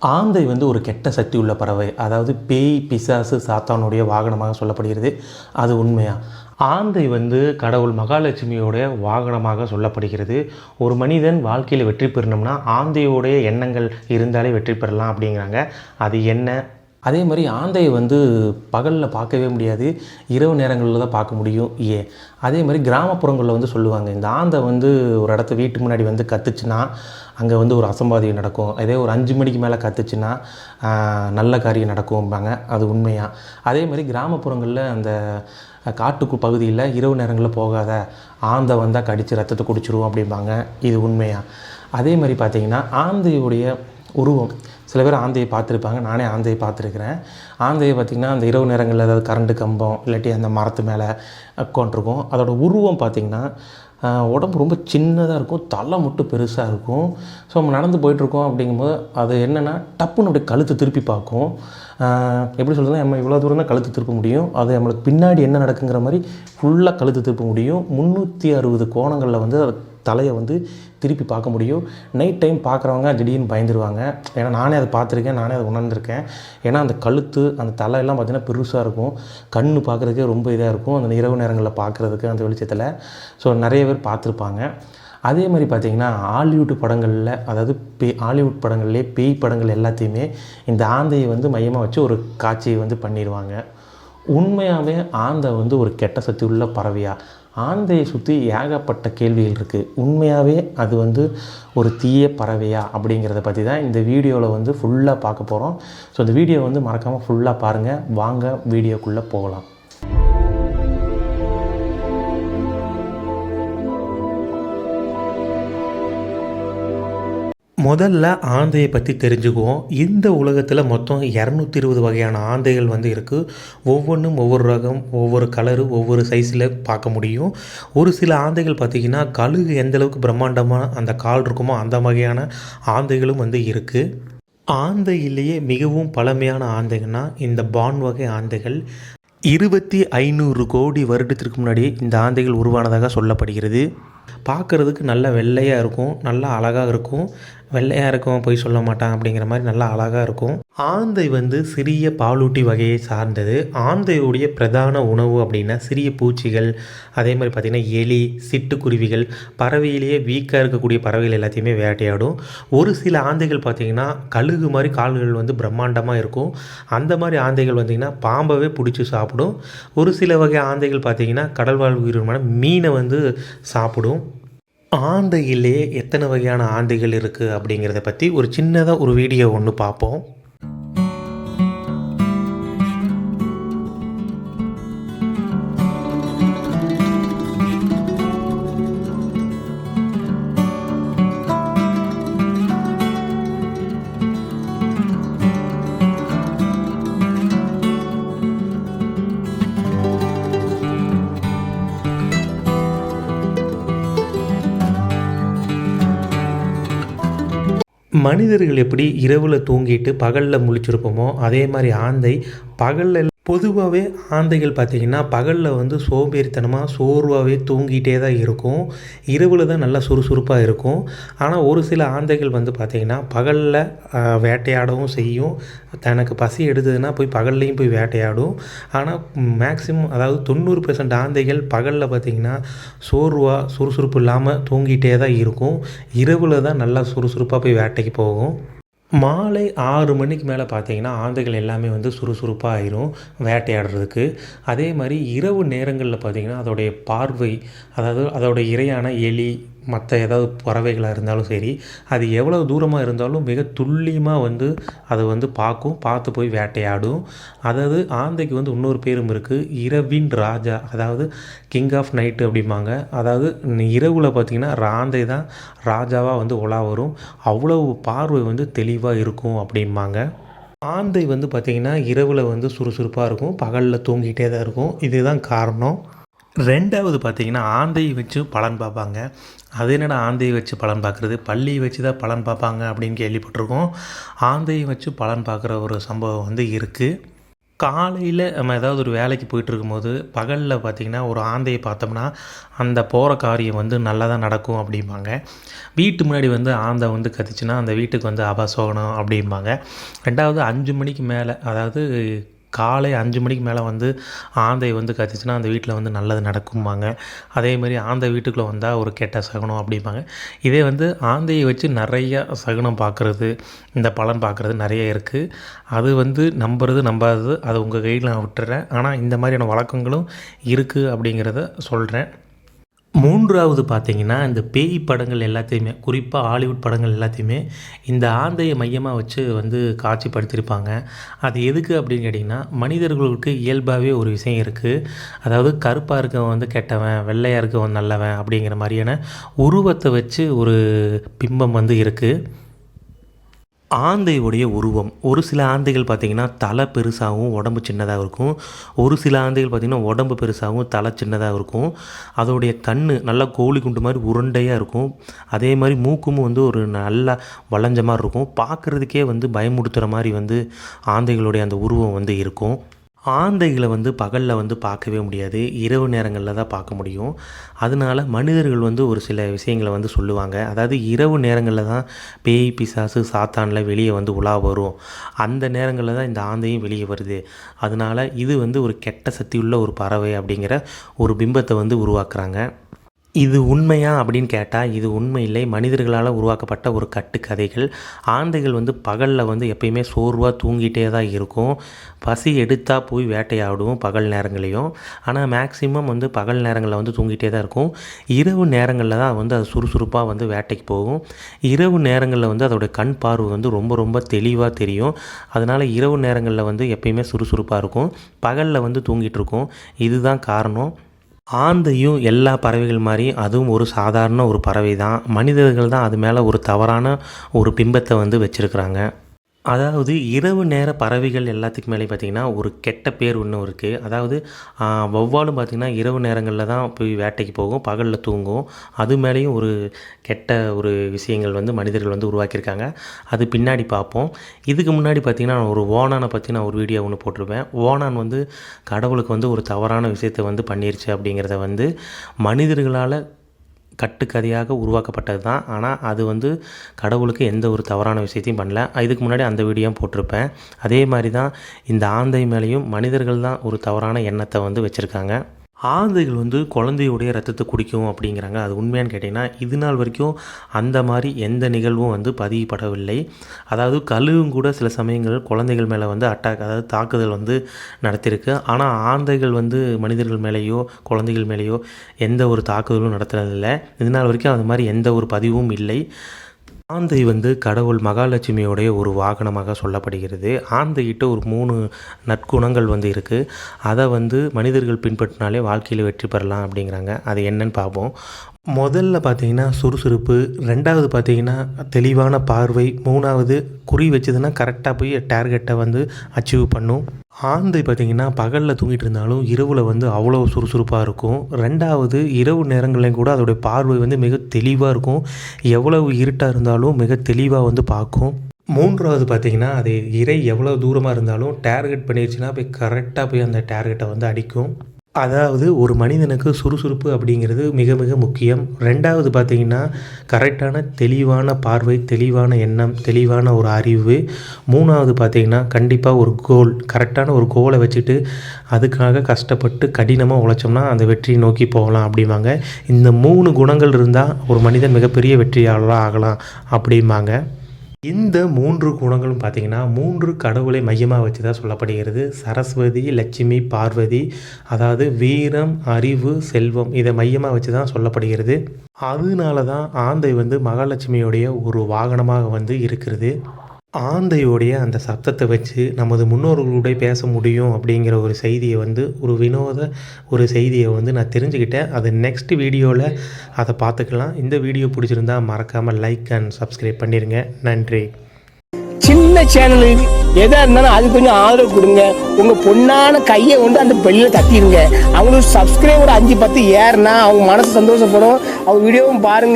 ஆந்தை வந்து ஒரு கெட்ட சக்தி உள்ள பறவை. அதாவது பேய் பிசாசு சாத்தானுடைய வாகனமாக சொல்லப்படுகிறது. அது உண்மையா? ஆந்தை வந்து கடவுள் மகாலட்சுமியோடைய வாகனமாக சொல்லப்படுகிறது. ஒரு மனிதன் வாழ்க்கையில் வெற்றி பெறணும்னா ஆந்தையோடைய எண்ணங்கள் இருந்தாலே வெற்றி பெறலாம் அப்படிங்கிறாங்க. அது என்ன? அதே மாதிரி ஆந்தையை வந்து பகலில் பார்க்கவே முடியாது. இரவு நேரங்களில் தான் பார்க்க முடியும். ஏ அதே மாதிரி கிராமப்புறங்களில் வந்து சொல்லுவாங்க இந்த ஆந்தை வந்து ஒரு இடத்த வீட்டு முன்னாடி வந்து கத்துச்சுன்னா அங்கே வந்து ஒரு அசம்பாதியம் நடக்கும். அதே ஒரு அஞ்சு மணிக்கு மேலே கத்துச்சுன்னா நல்ல காரியம் நடக்கும்பாங்க. அது உண்மையாக அதே மாதிரி கிராமப்புறங்களில் அந்த காட்டுக்கு பகுதியில் இரவு நேரங்களில் போகாத ஆந்தை வந்தால் கடித்து ரத்தத்தை குடிச்சிரும் அப்படிம்பாங்க. இது உண்மையாக அதே மாதிரி பார்த்திங்கன்னா ஆந்தையுடைய உருவம் சில பேர் ஆந்தையை பார்த்துருப்பாங்க. நானே ஆந்தையை பார்த்துருக்குறேன். ஆந்தையை பார்த்திங்கன்னா அந்த இரவு நேரங்களில் ஏதாவது கரண்ட் கம்பம் இல்லாட்டி அந்த மரத்து மேலே உட்காண்ட்ருக்கும் அதோட உருவம் பார்த்திங்கன்னா உடம்பு ரொம்ப சின்னதாக இருக்கும். தலை மட்டும் பெருசாக இருக்கும். ஸோ நம்ம நடந்து போயிட்டுருக்கோம் அப்படிங்கும்போது அது என்னென்னா டப்புன்னு அப்படியே கழுத்து திருப்பி பார்க்கும். எப்படி சொல்கிறது நம்ம இவ்வளோ தூரம் தான் கழுத்து திருப்ப முடியும். அது நம்மளுக்கு பின்னாடி என்ன நடக்குங்கிற மாதிரி ஃபுல்லாக கழுத்து திருப்ப முடியும். முந்நூற்றி அறுபது கோணங்களில் வந்து அது தலையை வந்து திருப்பி பார்க்க முடியும். நைட் டைம் பார்க்குறவங்க திடீர்னு பயந்துருவாங்க. ஏன்னா நானே அதை பார்த்துருக்கேன் நானே அதை உணர்ந்திருக்கேன். ஏன்னா அந்த கழுத்து அந்த தலையெல்லாம் பார்த்திங்கன்னா பெருசாக இருக்கும். கண் பார்க்குறதுக்கே ரொம்ப இதாக இருக்கும். அந்த இரவு நேரங்களில் பார்க்குறதுக்கு அந்த வெளிச்சத்தில். ஸோ நிறைய பேர் பார்த்துருப்பாங்க. அதே மாதிரி பார்த்திங்கன்னா ஹாலிவுட் படங்களில் அதாவது பே ஹாலிவுட் படங்கள்லேயே பேய் படங்கள் எல்லாத்தையுமே இந்த ஆந்தையை வந்து மையமாக வச்சு ஒரு காட்சியை வந்து பண்ணிடுவாங்க. உண்மையாகவே ஆந்தை வந்து ஒரு கெட்ட சக்தி உள்ள பறவையா? ஆந்தையை சுற்றி ஏகப்பட்ட கேள்விகள் இருக்குது உண்மையாகவே அது வந்து ஒரு தீய பறவையா? அப்படிங்கிறத பற்றி தான் இந்த வீடியோவில் வந்து ஃபுல்லாக பார்க்க போகிறோம் ஸோ இந்த வீடியோ வந்து மறக்காமல் ஃபுல்லாக பாருங்கள் வாங்க வீடியோக்குள்ளே போகலாம். முதல்ல ஆந்தையை பற்றி தெரிஞ்சுக்குவோம். இந்த உலகத்தில் மொத்தம் இரநூத்தி இருபது வகையான ஆந்தைகள் வந்து இருக்குது ஒவ்வொன்றும் ஒவ்வொரு ரகம் ஒவ்வொரு கலரு ஒவ்வொரு சைஸில் பார்க்க முடியும். ஒரு சில ஆந்தைகள் பார்த்திங்கன்னா கழுகு எந்த அளவுக்கு பிரம்மாண்டமாக அந்த கால் இருக்குமோ அந்த வகையான ஆந்தைகளும் வந்து இருக்குது ஆந்தையிலேயே மிகவும் பழமையான ஆந்தைகள்னா இந்த பான் வகை ஆந்தைகள். இருபத்தி ஐநூறு கோடி வருடத்திற்கு முன்னாடி இந்த ஆந்தைகள் உருவானதாக சொல்லப்படுகிறது. பார்க்குறதுக்கு நல்ல வெள்ளையாக இருக்கும் நல்லா அழகாக இருக்கும். வெள்ளையாக இருக்கும் போய் சொல்ல மாட்டான் அப்படிங்கிற மாதிரி நல்லா அழகாக இருக்கும். ஆந்தை வந்து சிறிய பாலூட்டி வகையை சார்ந்தது. ஆந்தையுடைய பிரதான உணவு அப்படின்னா சிறிய பூச்சிகள் அதே மாதிரி பார்த்திங்கன்னா எலி சிட்டுக்குருவிகள் பறவையிலேயே வீக்காக இருக்கக்கூடிய பறவைகள் எல்லாத்தையுமே வேட்டையாடும். ஒரு சில ஆந்தைகள் பார்த்திங்கன்னா கழுகு மாதிரி கால்கள் வந்து பிரம்மாண்டமாக இருக்கும். அந்த மாதிரி ஆந்தைகள் பார்த்திங்கன்னா பாம்பவே பிடிச்சி சாப்பிடும். ஒரு சில வகை ஆந்தைகள் பார்த்திங்கன்னா கடல்வாழ் உயிரினமான மீனை வந்து சாப்பிடும். ஆந்தையிலே எத்தனை வகையான ஆந்தைகள் இருக்குது அப்படிங்கிறத பற்றி ஒரு சின்னதாக ஒரு வீடியோ ஒன்று பார்ப்போம். மனிதர்கள் எப்படி இரவில் தூங்கிட்டு பகலில் முழிச்சிருப்போமோ அதே மாதிரி ஆந்தை பகலில் பொதுவாகவே ஆந்தைகள் பார்த்திங்கன்னா பகலில் வந்து சோம்பேறித்தனமாக சோர்வாகவே தூங்கிட்டே தான் இருக்கும். இரவில் தான் நல்லா சுறுசுறுப்பாக இருக்கும். ஆனால் ஒரு சில ஆந்தைகள் வந்து பார்த்திங்கன்னா பகலில் வேட்டையாடவும் செய்யும். தனக்கு பசி எடுத்ததுன்னா போய் பகல்லையும் போய் வேட்டையாடும். ஆனால் மேக்ஸிமம் அதாவது தொண்ணூறு பெர்சன்ட் ஆந்தைகள் பகலில் பார்த்திங்கன்னா சோர்வாக சுறுசுறுப்பு இல்லாமல் தூங்கிட்டே தான் இருக்கும். இரவில் தான் நல்லா சுறுசுறுப்பாக போய் வேட்டைக்கு போகும். மாலை ஆறு மணிக்கு மேலே பார்த்தீங்கன்னா ஆந்தைகள் எல்லாமே வந்து சுறுசுறுப்பாக ஆயிரும் வேட்டையாடுறதுக்கு. அதே மாதிரி இரவு நேரங்களில் பார்த்தீங்கன்னா அதோடைய பார்வை அதாவது அதோடைய இரையான எலி மற்ற ஏதாவது பறவைகளாக இருந்தாலும் சரி அது எவ்வளோ தூரமாக இருந்தாலும் மிக துல்லியமாக வந்து அதை வந்து பார்க்கும் பார்த்து போய் வேட்டையாடும். அதாவது ஆந்தைக்கு வந்து இன்னொரு பேரும் இருக்குது இரவின் ராஜா அதாவது கிங் ஆஃப் நைட்டு அப்படிம்பாங்க. அதாவது இரவில் பார்த்திங்கன்னா ராந்தை தான் ராஜாவாக வந்து உலா வரும். அவ்வளோ பார்வை வந்து தெளிவாக இருக்கும் அப்படிம்பாங்க. ஆந்தை வந்து பார்த்திங்கன்னா இரவில் வந்து சுறுசுறுப்பாக இருக்கும் பகலில் தூங்கிட்டே தான் இருக்கும். இதுதான் காரணம். ரெண்டாவது பார்த்திங்கன்னா ஆந்தையை வச்சு பலன் பார்ப்பாங்க. அது என்னடா ஆந்தையை வச்சு பலன் பார்க்குறது. பள்ளியை வச்சு தான் பலன் பார்ப்பாங்க அப்படின்னு கேள்விப்பட்டிருக்கோம். ஆந்தையை வச்சு பலன் பார்க்குற ஒரு சம்பவம் வந்து இருக்குது காலையில் நம்ம ஏதாவது ஒரு வேலைக்கு போயிட்டு இருக்கும்போது பகலில் பார்த்திங்கன்னா ஒரு ஆந்தையை பார்த்தோம்னா அந்த போகிற காரியம் வந்து நல்லா தான் நடக்கும் அப்படிம்பாங்க. வீட்டு முன்னாடி வந்து ஆந்தை வந்து கத்துச்சுன்னா அந்த வீட்டுக்கு வந்து அபசோகனம் அப்படிம்பாங்க. ரெண்டாவது அஞ்சு மணிக்கு மேலே அதாவது காலை அஞ்சு மணிக்கு மேலே வந்து ஆந்தை வந்து கத்துச்சுன்னா அந்த வீட்டில் வந்து நல்லது நடக்கும்பாங்க. அதே மாதிரி ஆந்தை வீட்டுக்குள்ளே வந்தால் ஒரு கெட்ட சகுனம் அப்படிம்பாங்க. இதே வந்து ஆந்தையை வச்சு நிறைய சகுனம் பார்க்குறது இந்த பலன் பார்க்குறது நிறைய இருக்குது அது வந்து நம்புறது நம்பாதது அது உங்கள் கையில் நான் விட்டுறேன். ஆனால் இந்த மாதிரியான வழக்கங்களும் இருக்குது அப்படிங்கிறத சொல்கிறேன் மூன்றாவது பார்த்தீங்கன்னா இந்த பேய் படங்கள் எல்லாத்தையுமே குறிப்பாக ஹாலிவுட் படங்கள் எல்லாத்தையுமே இந்த ஆந்தையை மையமாக வச்சு வந்து காட்சிப்படுத்தியிருப்பாங்க. அது எதுக்கு அப்படின்னு கேட்டிங்கன்னா மனிதர்களுக்கு இயல்பாகவே ஒரு விஷயம் இருக்குது அதாவது கருப்பாக இருக்கவன் வந்து கெட்டவன் வெள்ளையாக இருக்கவன் நல்லவன் அப்படிங்கிற மாதிரியான உருவத்தை வச்சு ஒரு பிம்பம் வந்து இருக்குது ஆந்தையுடைய உருவம். ஒரு சில ஆந்தைகள் பார்த்திங்கன்னா தலை பெருசாகவும் உடம்பு சின்னதாக இருக்கும். ஒரு சில ஆந்தைகள் பார்த்திங்கன்னா உடம்பு பெருசாகவும் தலை சின்னதாக இருக்கும். அதோடைய கண் நல்லா கோழி குண்டு மாதிரி உருண்டையாக இருக்கும். அதே மாதிரி மூக்கும் வந்து ஒரு நல்லா வளைஞ்ச மாதிரி இருக்கும். பார்க்குறதுக்கே வந்து பயமுடுத்துகிற மாதிரி வந்து ஆந்தைகளுடைய அந்த உருவம் வந்து இருக்கும். ஆந்தைகளை வந்து பகலில் வந்து பார்க்கவே முடியாது. இரவு நேரங்களில் தான் பார்க்க முடியும். அதனால மனிதர்கள் வந்து ஒரு சில விஷயங்களை வந்து சொல்லுவாங்க. அதாவது இரவு நேரங்களில் தான் பேய் பிசாசு சாத்தானில் வெளியே வந்து உலா வரும். அந்த நேரங்களில் தான் இந்த ஆந்தையும் வெளியே வருது. அதனால இது வந்து ஒரு கெட்ட சக்தி உள்ள ஒரு பறவை அப்படிங்கிற ஒரு பிம்பத்தை வந்து உருவாக்குறாங்க. இது உண்மையா அப்படின்னு கேட்டால் இது உண்மை இல்லை மனிதர்களால் உருவாக்கப்பட்ட ஒரு கட்டுக்கதைகள். ஆந்தைகள் வந்து பகலில் வந்து எப்பயுமே சோர்வாக தூங்கிட்டே தான் இருக்கும். பசி எடுத்தால் போய் வேட்டையாடும் பகல் நேரங்களையும். ஆனால் மேக்ஸிமம் வந்து பகல் நேரங்களில் வந்து தூங்கிட்டே தான் இருக்கும். இரவு நேரங்களில் தான் வந்து அது சுறுசுறுப்பாக வந்து வேட்டைக்கு போகும். இரவு நேரங்களில் வந்து அதோடய கண் பார்வை வந்து ரொம்ப ரொம்ப தெளிவாக தெரியும். அதனால் இரவு நேரங்களில் வந்து எப்பயுமே சுறுசுறுப்பாக இருக்கும். பகலில் வந்து தூங்கிட்டு இருக்கும். இதுதான் காரணம். ஆந்தையும் எல்லா பறவைகள் மாதிரி அதுவும் ஒரு சாதாரண ஒரு பறவை தான் மனிதர்கள் தான் அது மேலே ஒரு தவறான ஒரு பிம்பத்தை வந்து வச்சுருக்குறாங்க. அதாவது இரவு நேர பறவைகள் எல்லாத்துக்கு மேலே பார்த்திங்கன்னா ஒரு கெட்ட பேர் ஒன்று இருக்குது அதாவது வௌவாலும் பார்த்திங்கன்னா இரவு நேரங்களில் தான் போய் வேட்டைக்கு போகும் பகலில் தூங்கும். அது மேலேயும் ஒரு கெட்ட ஒரு விஷயங்கள் வந்து மனிதர்கள் வந்து உருவாக்கியிருக்காங்க. அது பின்னாடி பார்ப்போம். இதுக்கு முன்னாடி பார்த்திங்கன்னா நான் ஒரு ஓனானை பற்றி நான் ஒரு வீடியோ ஒன்று போட்டிருப்பேன். ஓனான் வந்து கடவுளுக்கு வந்து ஒரு தவறான விஷயத்தை வந்து பண்ணிருச்சு அப்படிங்கிறத வந்து மனிதர்களால் கட்டுக்கதையாக உருவாக்கப்பட்டது தான். ஆனால் அது வந்து கடவுளுக்கு எந்த ஒரு தவறான விஷயத்தையும் பண்ணல. இதுக்கு முன்னாடி அந்த வீடியோ போட்டிருப்பேன். அதே மாதிரி தான் இந்த ஆந்தை மேலேயும் மனிதர்கள் தான் ஒரு தவறான எண்ணத்தை வந்து வச்சுருக்காங்க. ஆந்தைகள் வந்து குழந்தையுடைய ரத்தத்தை குடிக்கும் அப்படிங்கிறாங்க. அது உண்மையான்னு கேட்டிங்கன்னா இது நாள் வரைக்கும் அந்த மாதிரி எந்த நிகழ்வும் வந்து பதியப்படவில்லை. அதாவது கழுவும் கூட சில சமயங்கள் குழந்தைகள் மேலே வந்து அட்டாக் அதாவது தாக்குதல் வந்து நடத்தியிருக்கு. ஆனால் ஆந்தைகள் வந்து மனிதர்கள் மேலேயோ குழந்தைகள் மேலேயோ எந்த ஒரு தாக்குதலும் நடத்துறதில்லை. இது நாள் வரைக்கும் அது மாதிரி எந்த ஒரு பதிவும் இல்லை. ஆந்தை வந்து கடவுள் மகாலட்சுமியோடைய ஒரு வாகனமாக சொல்லப்படுகிறது. ஆந்தைகிட்ட ஒரு மூணு நற்குணங்கள் வந்து இருக்குது அதை வந்து மனிதர்கள் பின்பற்றினாலே வாழ்க்கையில் வெற்றி பெறலாம் அப்படிங்கிறாங்க. அது என்னன்னு பார்ப்போம் முதல்ல பார்த்தீங்கன்னா சுறுசுறுப்பு ரெண்டாவது பார்த்தீங்கன்னா தெளிவான பார்வை மூணாவது குறி வச்சதுன்னா கரெக்டாக போய் டார்கெட்டை வந்து அச்சீவ் பண்ணும். ஆந்தை பார்த்திங்கன்னா பகலில் தூங்கிட்டு இருந்தாலும் இரவில் வந்து அவ்வளோ சுறுசுறுப்பாக இருக்கும். ரெண்டாவது இரவு நேரங்களையும் கூட அதோடைய பார்வை வந்து மிக தெளிவாக இருக்கும். எவ்வளவு இருட்டாக இருந்தாலும் மிக தெளிவாக வந்து பார்க்கும். மூன்றாவது பார்த்திங்கன்னா அது இறை எவ்வளோ தூரமாக இருந்தாலும் டார்கெட் பண்ணிடுச்சுன்னா போய் கரெக்டாக போய் அந்த டார்கெட்டை வந்து அடிக்கும். அதாவது ஒரு மனிதனுக்கு சுறுசுறுப்பு அப்படிங்கிறது மிக மிக முக்கியம். ரெண்டாவது பார்த்தீங்கன்னா கரெக்டான தெளிவான பார்வை தெளிவான எண்ணம் தெளிவான ஒரு அறிவு. மூணாவது பார்த்தீங்கன்னா கண்டிப்பாக ஒரு கோல் கரெக்டான ஒரு கோலை வச்சுட்டு அதுக்காக கஷ்டப்பட்டு கடினமாக உழைச்சோம்னா அந்த வெற்றியை நோக்கி போகலாம் அப்படிம்பாங்க. இந்த மூணு குணங்கள் இருந்தால் ஒரு மனிதன் மிகப்பெரிய வெற்றியாளராக ஆகலாம் அப்படிம்பாங்க. இந்த மூன்று குணங்களும் பார்த்தீங்கன்னா மூன்று கடவுளை மையமாக வச்சு தான் சொல்லப்படுகிறது. சரஸ்வதி லட்சுமி பார்வதி அதாவது வீரம் அறிவு செல்வம் இதை மையமாக வச்சு தான் சொல்லப்படுகிறது. அதனால தான் ஆந்தை வந்து மகாலட்சுமியுடைய ஒரு வாகனமாக வந்து இருக்கிறது. ஆந்தையோடைய அந்த சப்தத்தை வச்சு நமது முன்னோர்களுடைய பேச முடியும் அப்படிங்கிற ஒரு செய்தியை வந்து ஒரு வினோத ஒரு செய்தியை வந்து நான் தெரிஞ்சுக்கிட்டேன். அது நெக்ஸ்ட் வீடியோவில் அதை பார்த்துக்கலாம். இந்த வீடியோ பிடிச்சிருந்தா மறக்காமல் லைக் அண்ட் சப்ஸ்கிரைப் பண்ணிடுங்க நன்றி. சின்ன சேனலு எதாக இருந்தாலும் அது கொஞ்சம் ஆதரவு கொடுங்க. உங்கள் பொண்ணான கையை வந்து அந்த பெல்லில தட்டிடுங்க அவங்களுக்கு சப்ஸ்கிரைபர் அஞ்சு பத்து ஏறுனா அவங்க மனசு சந்தோஷப்படும். அவங்க வீடியோவும் பாருங்க.